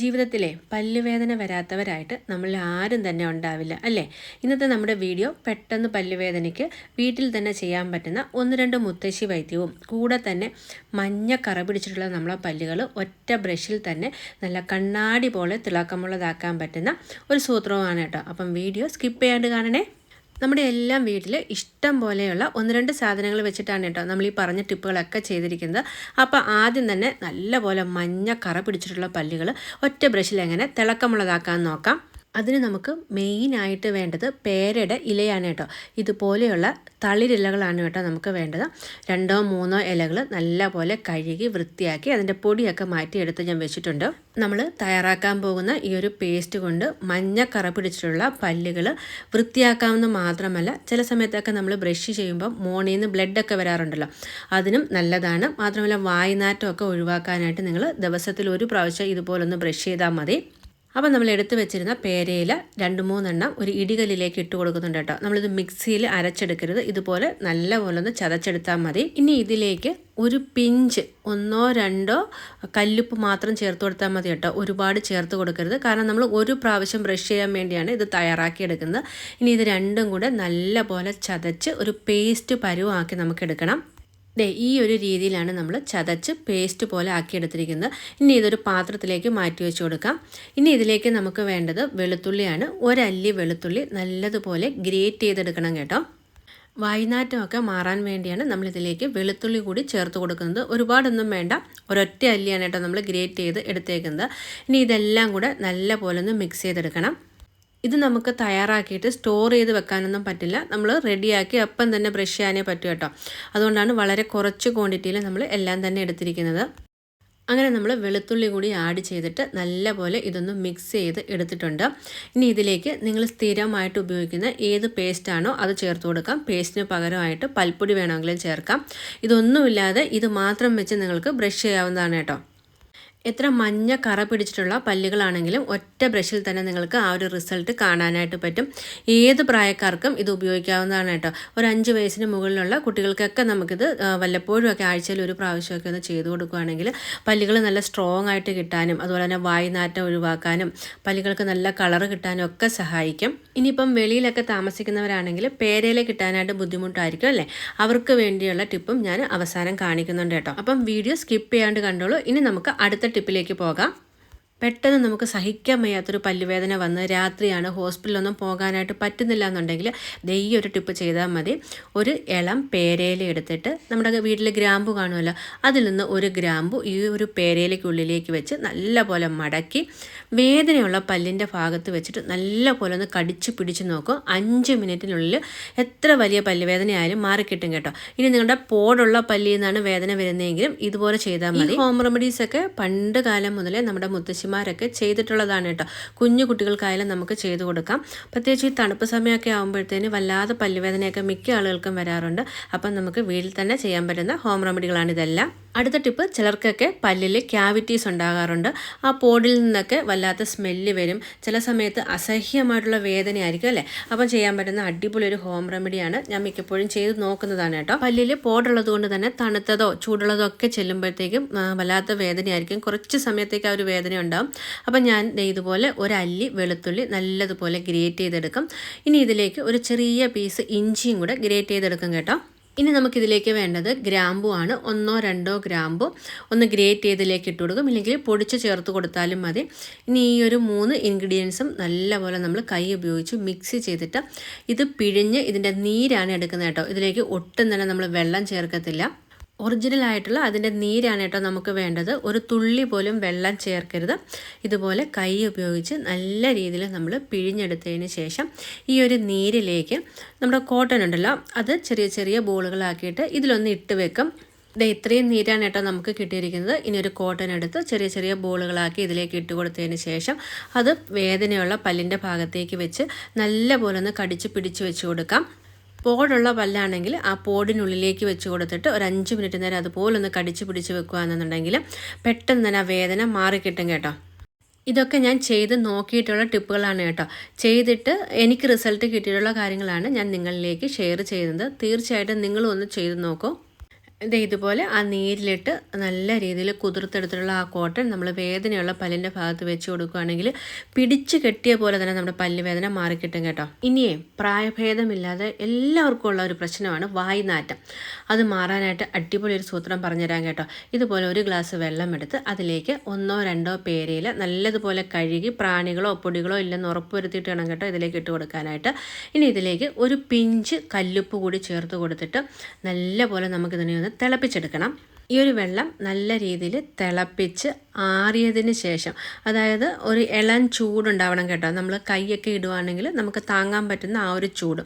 ജീവിതത്തിലെ പല്ലുവേദന വരാത്തവരായിട്ട് നമ്മൾ ആരും തന്നെ ഉണ്ടാവില്ല അല്ലേ? ഇന്നത്തെ നമ്മുടെ വീഡിയോ പെട്ടെന്ന് പല്ലുവേദനയ്ക്ക് വീട്ടിൽ തന്നെ ചെയ്യാൻ പറ്റുന്ന ഒന്ന് രണ്ട് മുത്തശ്ശി വൈദ്യവും കൂടെ തന്നെ മഞ്ഞ കറ പിടിച്ചിട്ടുള്ള നമ്മളെ പല്ലുകൾ ഒറ്റ ബ്രഷിൽ തന്നെ നല്ല കണ്ണാടി പോലെ തിളക്കമുള്ളതാക്കാൻ പറ്റുന്ന ഒരു സൂത്രവുമാണ് കേട്ടോ. അപ്പം വീഡിയോ സ്കിപ്പ് ചെയ്യാണ്ട് കാണണേ. നമ്മുടെ എല്ലാം വീട്ടിൽ ഇഷ്ടം പോലെയുള്ള ഒന്ന് രണ്ട് സാധനങ്ങൾ വെച്ചിട്ടാണ് കേട്ടോ നമ്മൾ ഈ പറഞ്ഞ ടിപ്പുകളൊക്കെ ചെയ്തിരിക്കുന്നത്. അപ്പോൾ ആദ്യം തന്നെ നല്ലപോലെ മഞ്ഞ കറ പിടിച്ചിട്ടുള്ള പല്ലുകൾ ഒറ്റ ബ്രഷിൽ എങ്ങനെ തിളക്കമുള്ളതാക്കാൻ നോക്കാം. അതിന് നമുക്ക് മെയിനായിട്ട് വേണ്ടത് പേരയുടെ ഇലയാണ് കേട്ടോ. ഇതുപോലെയുള്ള തളിരിലകളാണ് കേട്ടോ നമുക്ക് വേണ്ടത്. രണ്ടോ മൂന്നോ ഇലകൾ നല്ലപോലെ കഴുകി വൃത്തിയാക്കി അതിന്റെ പൊടിയൊക്കെ മാറ്റിയെടുത്ത് ഞാൻ വെച്ചിട്ടുണ്ട്. നമ്മൾ തയ്യാറാക്കാൻ പോകുന്ന ഈ ഒരു പേസ്റ്റ് കൊണ്ട് മഞ്ഞ കറ പിടിച്ചിട്ടുള്ള പല്ലുകൾ വൃത്തിയാക്കാമെന്ന് മാത്രമല്ല ചില സമയത്തൊക്കെ നമ്മൾ ബ്രഷ് ചെയ്യുമ്പോൾ മോണിൽ നിന്ന് ബ്ലഡൊക്കെ വരാറുണ്ടല്ലോ അതിനും നല്ലതാണ്. മാത്രമല്ല വായ്നാറ്റമൊക്കെ ഒഴിവാക്കാനായിട്ട് നിങ്ങൾ ദിവസത്തിൽ ഒരു പ്രാവശ്യം ഇതുപോലൊന്ന് ബ്രഷ് ചെയ്താൽ മതി. അപ്പം നമ്മൾ എടുത്തു വെച്ചിരുന്ന പേരയില രണ്ട് മൂന്നെണ്ണം ഒരു ഇടികല്ലിലേക്ക് ഇട്ട് കൊടുക്കുന്നുണ്ട് കേട്ടോ. നമ്മളിത് മിക്സിയിൽ അരച്ചെടുക്കരുത്. ഇതുപോലെ നല്ലപോലെ ഒന്ന് ചതച്ചെടുത്താൽ മതി. ഇനി ഇതിലേക്ക് ഒരു പിഞ്ച് ഒന്നോ രണ്ടോ കല്ലുപ്പ് മാത്രം ചേർത്ത് കൊടുത്താൽ മതി കേട്ടോ. ഒരുപാട് ചേർത്ത് കൊടുക്കരുത്. കാരണം നമ്മൾ ഒരു പ്രാവശ്യം ബ്രഷ് ചെയ്യാൻ വേണ്ടിയാണ് ഇത് തയ്യാറാക്കിയെടുക്കുന്നത്. ഇനി ഇത് രണ്ടും കൂടെ നല്ലപോലെ ചതച്ച് ഒരു പേസ്റ്റ് പരുവാക്കി നമുക്ക് എടുക്കണം. ദേ ഈ ഒരു രീതിയിലാണ് നമ്മൾ ചതച്ച് പേസ്റ്റ് പോലെ ആക്കിയെടുത്തിരിക്കുന്നത്. ഇനി ഇതൊരു പാത്രത്തിലേക്ക് മാറ്റി വെച്ച് കൊടുക്കാം. ഇനി ഇതിലേക്ക് നമുക്ക് വേണ്ടത് വെളുത്തുള്ളിയാണ്. ഒരല്ലി വെളുത്തുള്ളി നല്ലതുപോലെ ഗ്രേറ്റ് ചെയ്തെടുക്കണം കേട്ടോ. വൈനാറ്റമൊക്കെ മാറാൻ വേണ്ടിയാണ് നമ്മളിതിലേക്ക് വെളുത്തുള്ളി കൂടി ചേർത്ത് കൊടുക്കുന്നത്. ഒരുപാടൊന്നും വേണ്ട. ഒരൊറ്റ അല്ലിയാണ് കേട്ടോ നമ്മൾ ഗ്രേറ്റ് ചെയ്ത് എടുത്തേക്കുന്നത്. ഇനി ഇതെല്ലാം കൂടെ നല്ല പോലെ ഒന്ന് മിക്സ് ചെയ്തെടുക്കണം. ഇത് നമുക്ക് തയ്യാറാക്കിയിട്ട് സ്റ്റോർ ചെയ്ത് വെക്കാനൊന്നും പറ്റില്ല. നമ്മൾ റെഡിയാക്കി അപ്പം തന്നെ ബ്രഷ് ചെയ്യാനേ പറ്റൂ കേട്ടോ. അതുകൊണ്ടാണ് വളരെ കുറച്ച് ക്വാണ്ടിറ്റിയിൽ നമ്മൾ എല്ലാം തന്നെ എടുത്തിരിക്കുന്നത്. അങ്ങനെ നമ്മൾ വെളുത്തുള്ളി കൂടി ആഡ് ചെയ്തിട്ട് നല്ലപോലെ ഇതൊന്ന് മിക്സ് ചെയ്ത് എടുത്തിട്ടുണ്ട്. ഇനി ഇതിലേക്ക് നിങ്ങൾ സ്ഥിരമായിട്ട് ഉപയോഗിക്കുന്ന ഏത് പേസ്റ്റാണോ അത് ചേർത്ത് കൊടുക്കാം. പേസ്റ്റിന് പകരമായിട്ട് പൽപ്പൊടി വേണമെങ്കിലും ചേർക്കാം. ഇതൊന്നുമില്ലാതെ ഇത് മാത്രം വെച്ച് നിങ്ങൾക്ക് ബ്രഷ് ചെയ്യാവുന്നതാണ് കേട്ടോ. എത്ര മഞ്ഞ കറ പിടിച്ചിട്ടുള്ള പല്ലുകളാണെങ്കിലും ഒറ്റ ബ്രഷിൽ തന്നെ നിങ്ങൾക്ക് ആ ഒരു റിസൾട്ട് കാണാനായിട്ട് പറ്റും. ഏത് പ്രായക്കാർക്കും ഇത് ഉപയോഗിക്കാവുന്നതാണ് കേട്ടോ. ഒരു അഞ്ച് വയസ്സിന് മുകളിലുള്ള കുട്ടികൾക്കൊക്കെ നമുക്കിത് വല്ലപ്പോഴും ഒക്കെ ആഴ്ചയിൽ ഒരു പ്രാവശ്യമൊക്കെ ഒന്ന് ചെയ്തു കൊടുക്കുകയാണെങ്കിൽ പല്ലുകൾ നല്ല സ്ട്രോങ് ആയിട്ട് കിട്ടാനും അതുപോലെ തന്നെ വായുനാറ്റം ഒഴിവാക്കാനും പല്ലുകൾക്ക് നല്ല കളർ കിട്ടാനും ഒക്കെ സഹായിക്കും. ഇനിയിപ്പം വെളിയിലൊക്കെ താമസിക്കുന്നവരാണെങ്കിൽ പേരയില കിട്ടാനായിട്ട് ബുദ്ധിമുട്ടായിരിക്കും അല്ലേ? അവർക്ക് വേണ്ടിയുള്ള ടിപ്പും ഞാൻ അവസാനം കാണിക്കുന്നുണ്ട് കേട്ടോ. അപ്പം വീഡിയോ സ്കിപ്പ് ചെയ്യാണ്ട് കണ്ടോളൂ. ഇനി നമുക്ക് അടുത്ത ടിപ്പിലേക്ക് പോകാം. പെട്ടെന്ന് നമുക്ക് സഹിക്കാൻ വയ്യാത്തൊരു പല്ലുവേദന വന്ന് രാത്രിയാണ് ഹോസ്പിറ്റലൊന്നും പോകാനായിട്ട് പറ്റുന്നില്ല എന്നുണ്ടെങ്കിൽ ദേ ഒരു ടിപ്പ് ചെയ്താൽ മതി. ഒരു ഇളം പേരയില എടുത്തിട്ട് നമ്മുടെ വീട്ടിൽ ഗ്രാമ്പു കാണുമല്ലോ അതിൽ നിന്ന് ഒരു ഗ്രാമ്പു ഈ ഒരു പേരയിലയ്ക്കുള്ളിലേക്ക് വെച്ച് നല്ല പോലെ മടക്കി വേദനയുള്ള പല്ലിന്റെ ഭാഗത്ത് വെച്ചിട്ട് നല്ല പോലെ ഒന്ന് കടിച്ചു പിടിച്ച് നോക്കും അഞ്ച് മിനിറ്റിനുള്ളിൽ എത്ര വലിയ പല്ലുവേദനയായാലും മാറിക്കിട്ടും കേട്ടോ. ഇനി നിങ്ങളുടെ പോടുള്ള പല്ലിൽ നിന്നാണ് വേദന വരുന്നതെങ്കിലും ഇതുപോലെ ചെയ്താൽ മതി. ഹോം റെമഡീസ് ഒക്കെ പണ്ട് കാലം മുതലേ നമ്മുടെ മുത്തശ്ശിമാരൊക്കെ ചെയ്തിട്ടുള്ളതാണ് കേട്ടോ. കുഞ്ഞു കുട്ടികൾക്കായാലും നമുക്ക് ചെയ്തു കൊടുക്കാം. പ്രത്യേകിച്ച് ഈ തണുപ്പ് സമയമൊക്കെ ആകുമ്പോഴത്തേന് വല്ലാതെ പല്ലുവേദനയൊക്കെ മിക്ക ആളുകൾക്കും വരാറുണ്ട്. അപ്പം നമുക്ക് വീട്ടിൽ തന്നെ ചെയ്യാൻ പറ്റുന്ന ഹോം റെമഡികളാണ് ഇതെല്ലാം. അടുത്ത ടിപ്പ് ചിലർക്കൊക്കെ പല്ലിൽ ക്യാവിറ്റീസ് ഉണ്ടാകാറുണ്ട്. ആ പോഡിൽ നിന്നൊക്കെ വല്ലാത്ത സ്മെല്ല് വരും. ചില സമയത്ത് അസഹ്യമായിട്ടുള്ള വേദനയായിരിക്കും അല്ലേ? അപ്പം ചെയ്യാൻ പറ്റുന്ന അടിപൊളി ഒരു ഹോം റെമഡിയാണ് ഞാൻ മിക്കപ്പോഴും ചെയ്ത് നോക്കുന്നതാണ് കേട്ടോ. പല്ലിൽ പോടുള്ളത് കൊണ്ട് തന്നെ തണുത്തതോ ചൂടുള്ളതോ ഒക്കെ ചെല്ലുമ്പോഴത്തേക്കും വല്ലാത്ത വേദനയായിരിക്കും. കുറച്ച് സമയത്തേക്ക് ആ ഒരു വേദന ഉണ്ടാവും. അപ്പം ഞാൻ ഇതുപോലെ ഒരു അല്ലി വെളുത്തുള്ളി നല്ലതുപോലെ ഗ്രേറ്റ് ചെയ്തെടുക്കും. ഇനി ഇതിലേക്ക് ഒരു ചെറിയ പീസ് ഇഞ്ചിയും കൂടെ ഗ്രേറ്റ് ചെയ്തെടുക്കും കേട്ടോ. ഇനി നമുക്കിതിലേക്ക് വേണ്ടത് ഗ്രാമ്പു ആണ്. ഒന്നോ രണ്ടോ ഗ്രാമ്പു ഒന്ന് ഗ്രേറ്റ് ചെയ്തിലേക്ക് ഇട്ട് കൊടുക്കും. ഇല്ലെങ്കിൽ പൊടിച്ച് ചേർത്ത് കൊടുത്താലും മതി. ഇനി ഈ ഒരു മൂന്ന് ഇൻഗ്രീഡിയൻസും നല്ലപോലെ നമ്മൾ കൈ ഉപയോഗിച്ച് മിക്സ് ചെയ്തിട്ട് ഇത് പിഴിഞ്ഞ് ഇതിന്റെ നീരാണ് എടുക്കുന്നത് കേട്ടോ. ഇതിലേക്ക് ഒട്ടും തന്നെ നമ്മൾ വെള്ളം ചേർക്കത്തില്ല. ഒറിജിനൽ ആയിട്ടുള്ള അതിന്റെ നീരാണ് കേട്ടോ നമുക്ക് വേണ്ടത്. ഒരു തുള്ളി പോലും വെള്ളം ചേർക്കരുത്. ഇതുപോലെ കൈ ഉപയോഗിച്ച് നല്ല രീതിയിൽ നമ്മൾ പിഴിഞ്ഞെടുത്തതിന് ശേഷം ഈ ഒരു നീരിലേക്ക് നമ്മുടെ കോട്ടൺ ഉണ്ടല്ലോ അത് ചെറിയ ചെറിയ ബോളുകളാക്കിയിട്ട് ഇതിലൊന്ന് ഇട്ട് വെക്കും. ഇത് ഇത്രയും നീരാണ് കേട്ടോ നമുക്ക് കിട്ടിയിരിക്കുന്നത്. ഇനി ഒരു കോട്ടൺ എടുത്ത് ചെറിയ ചെറിയ ബോളുകളാക്കി ഇതിലേക്ക് ഇട്ട് കൊടുത്തതിന് ശേഷം അത് വേദനയുള്ള പല്ലിന്റെ ഭാഗത്തേക്ക് വെച്ച് നല്ല പോലെ ഒന്ന് കടിച്ച് പിടിച്ച് വെച്ച് കൊടുക്കാം. പോടുള്ള പല്ലാണെങ്കിൽ ആ പോടിനുള്ളിലേക്ക് വെച്ച് കൊടുത്തിട്ട് ഒരു അഞ്ച് മിനിറ്റ് നേരം അതുപോലെ ഒന്ന് കടിച്ച് പിടിച്ച് വെക്കുകയാണെന്നുണ്ടെങ്കിൽ പെട്ടെന്ന് തന്നെ ആ വേദന മാറിക്കിട്ടും കേട്ടോ. ഇതൊക്കെ ഞാൻ ചെയ്ത് നോക്കിയിട്ടുള്ള ടിപ്പുകളാണ് കേട്ടോ. ചെയ്തിട്ട് എനിക്ക് റിസൾട്ട് കിട്ടിയിട്ടുള്ള കാര്യങ്ങളാണ് ഞാൻ നിങ്ങളിലേക്ക് ഷെയർ ചെയ്യുന്നത്. തീർച്ചയായിട്ടും നിങ്ങളും ഒന്ന് ചെയ്ത് നോക്കൂ. ഇത് ഇതുപോലെ ആ നീരിലിട്ട് നല്ല രീതിയിൽ കുതിർത്തെടുത്തിട്ടുള്ള ആ കോട്ടൺ നമ്മൾ വേദനയുള്ള പല്ലിന്റെ ഭാഗത്ത് വെച്ച് കൊടുക്കുകയാണെങ്കിൽ പിടിച്ച് കെട്ടിയ പോലെ തന്നെ നമ്മുടെ പല്ല് വേദന മാറിക്കിട്ടും കേട്ടോ. ഇനിയേ പ്രായഭേദമില്ലാതെ എല്ലാവർക്കും ഉള്ള ഒരു പ്രശ്നമാണ് വായ്നാറ്റം അത് മാറാനായിട്ട് അടിപൊളി ഒരു സൂത്രം പറഞ്ഞുതരാം കേട്ടോ. ഇതുപോലെ ഒരു ഗ്ലാസ് വെള്ളം എടുത്ത് അതിലേക്ക് ഒന്നോ രണ്ടോ പേരയിൽ നല്ലതുപോലെ കഴുകി പ്രാണികളോ പൊടികളോ ഇല്ലെന്ന് ഉറപ്പുവരുത്തിയിട്ട് വേണം കേട്ടോ ഇതിലേക്ക് ഇട്ട് കൊടുക്കാനായിട്ട്. ഇനി ഇതിലേക്ക് ഒരു പിഞ്ച് കല്ലുപ്പ് കൂടി ചേർത്ത് കൊടുത്തിട്ട് നല്ലപോലെ നമുക്കിതിനെ തിളപ്പിച്ചെടുക്കണം. ഈ ഒരു വെള്ളം നല്ല രീതിയിൽ തിളപ്പിച്ച് ആറിയതിന് ശേഷം. അതായത് ഒരു ഇളം ചൂടുണ്ടാവണം കേട്ടോ. നമ്മൾ കൈയൊക്കെ ഇടുവാണെങ്കിൽ നമുക്ക് താങ്ങാൻ പറ്റുന്ന ആ ഒരു ചൂട്.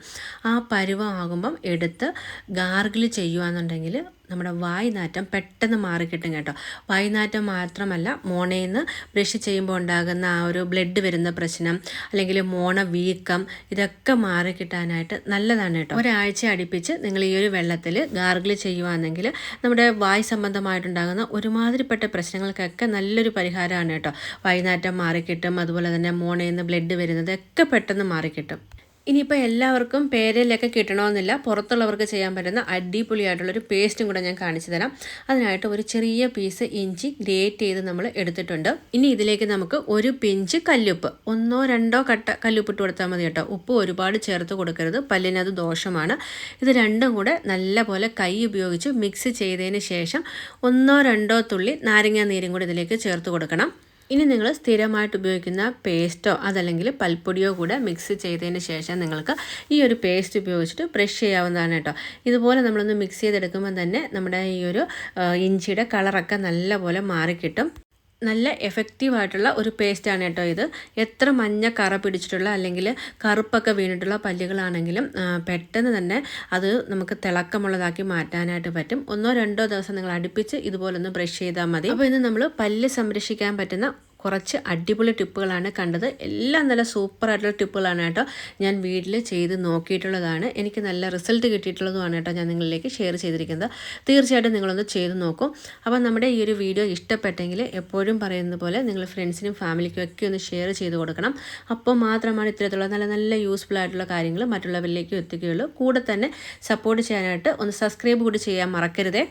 ആ പരുവമാകുമ്പം എടുത്ത് ഗാർഗിൾ ചെയ്യുകയെന്നുണ്ടെങ്കിൽ നമ്മുടെ വായ്നാറ്റം പെട്ടെന്ന് മാറിക്കിട്ടും കേട്ടോ വായ്നാറ്റം മാത്രമല്ല മോണയിൽ നിന്ന് ബ്രഷ് ചെയ്യുമ്പോൾ ഉണ്ടാകുന്ന ആ ഒരു ബ്ലഡ് വരുന്ന പ്രശ്നം അല്ലെങ്കിൽ മോണ വീക്കം ഇതൊക്കെ മാറിക്കിട്ടാനായിട്ട് നല്ലതാണ് കേട്ടോ. ഒരാഴ്ച അടുപ്പിച്ച് നിങ്ങൾ ഈ ഒരു വെള്ളത്തിൽ ഗാർഗിൾ ചെയ്യുവാണെങ്കിൽ നമ്മുടെ വായ് സംബന്ധമായിട്ടുണ്ടാകുന്ന ഒരുമാതിരിപ്പെട്ട പ്രശ്നങ്ങൾക്കൊക്കെ നല്ലൊരു പരിഹാരമാണ് കേട്ടോ. വൈകുന്നേരം മാറിക്കിട്ടും അതുപോലെ തന്നെ മോണയിൽ നിന്ന് ബ്ലഡ് വരുന്നത് ഒക്കെ പെട്ടെന്ന് മാറിക്കിട്ടും. ഇനിയിപ്പോൾ എല്ലാവർക്കും പേരയിലൊക്കെ കിട്ടണമെന്നില്ല. പുറത്തുള്ളവർക്ക് ചെയ്യാൻ പറ്റുന്ന അടിപൊളിയായിട്ടുള്ളൊരു പേസ്റ്റും കൂടെ ഞാൻ കാണിച്ചു തരാം. അതിനായിട്ട് ഒരു ചെറിയ പീസ് ഇഞ്ചി ഗ്രേറ്റ് ചെയ്ത് നമ്മൾ എടുത്തിട്ടുണ്ട്. ഇനി ഇതിലേക്ക് നമുക്ക് ഒരു പിഞ്ച് കല്ലുപ്പ് ഒന്നോ രണ്ടോ കട്ട കല്ലുപ്പ് ഇട്ട് കൊടുത്താൽ മതി കേട്ടോ. ഉപ്പ് ഒരുപാട് ചേർത്ത് കൊടുക്കരുത്. പല്ലിനത് ദോഷമാണ്. ഇത് രണ്ടും കൂടെ നല്ലപോലെ കൈ ഉപയോഗിച്ച് മിക്സ് ചെയ്തതിന് ശേഷം ഒന്നോ രണ്ടോ തുള്ളി നാരങ്ങാ നീരും കൂടി ഇതിലേക്ക് ചേർത്ത് കൊടുക്കണം. ഇനി നിങ്ങൾ സ്ഥിരമായിട്ട് ഉപയോഗിക്കുന്ന പേസ്റ്റോ അതല്ലെങ്കിൽ പൽപ്പൊടിയോ കൂടെ മിക്സ് ചെയ്തതിന് ശേഷം നിങ്ങൾക്ക് ഈ ഒരു പേസ്റ്റ് ഉപയോഗിച്ചിട്ട് ബ്രഷ് ചെയ്യാവുന്നതാണ് കേട്ടോ. ഇതുപോലെ നമ്മളൊന്ന് മിക്സ് ചെയ്തെടുക്കുമ്പോൾ തന്നെ നമ്മുടെ ഈ ഒരു ഇഞ്ചിയുടെ കളറൊക്കെ നല്ലപോലെ മാറിക്കിട്ടും. നല്ല എഫക്റ്റീവായിട്ടുള്ള ഒരു പേസ്റ്റാണ് കേട്ടോ ഇത്. എത്ര മഞ്ഞ കറ പിടിച്ചിട്ടുള്ള അല്ലെങ്കിൽ കറുപ്പൊക്കെ വീണിട്ടുള്ള പല്ലുകളാണെങ്കിലും പെട്ടെന്ന് തന്നെ അത് നമുക്ക് തിളക്കമുള്ളതാക്കി മാറ്റാനായിട്ട് പറ്റും. ഒന്നോ രണ്ടോ ദിവസം നിങ്ങൾ അടുപ്പിച്ച് ഇതുപോലൊന്ന് ബ്രഷ് ചെയ്താൽ മതി. അപ്പോൾ ഇന്ന് നമ്മൾ പല്ല് സംരക്ഷിക്കാൻ പറ്റുന്ന കുറച്ച് അടിപൊളി ടിപ്പുകളാണ് കണ്ടത്. എല്ലാം നല്ല സൂപ്പർ ആയിട്ടുള്ള ടിപ്പുകളാണ് കേട്ടോ. ഞാൻ വീട്ടിൽ ചെയ്ത് നോക്കിയിട്ടുള്ളതാണ്. എനിക്ക് നല്ല റിസൾട്ട് കിട്ടിയിട്ടുള്ളതുമാണ് കേട്ടോ ഞാൻ നിങ്ങളിലേക്ക് ഷെയർ ചെയ്തിരിക്കുന്നത്. തീർച്ചയായിട്ടും നിങ്ങളൊന്ന് ചെയ്ത് നോക്കും. അപ്പോൾ നമ്മുടെ ഈ ഒരു വീഡിയോ ഇഷ്ടപ്പെട്ടെങ്കിൽ എപ്പോഴും പറയുന്ന പോലെ നിങ്ങൾ ഫ്രണ്ട്സിനും ഫാമിലിക്കും ഒക്കെ ഒന്ന് ഷെയർ ചെയ്ത് കൊടുക്കണം. അപ്പോൾ മാത്രമാണ് ഇത്തരത്തിലുള്ള നല്ല നല്ല യൂസ്ഫുൾ ആയിട്ടുള്ള കാര്യങ്ങൾ മറ്റുള്ളവരിലേക്കും എത്തിക്കുകയുള്ളൂ. കൂടെ തന്നെ സപ്പോർട്ട് ചെയ്യാനായിട്ട് ഒന്ന് സബ്സ്ക്രൈബ് കൂടി ചെയ്യാൻ മറക്കരുതേ.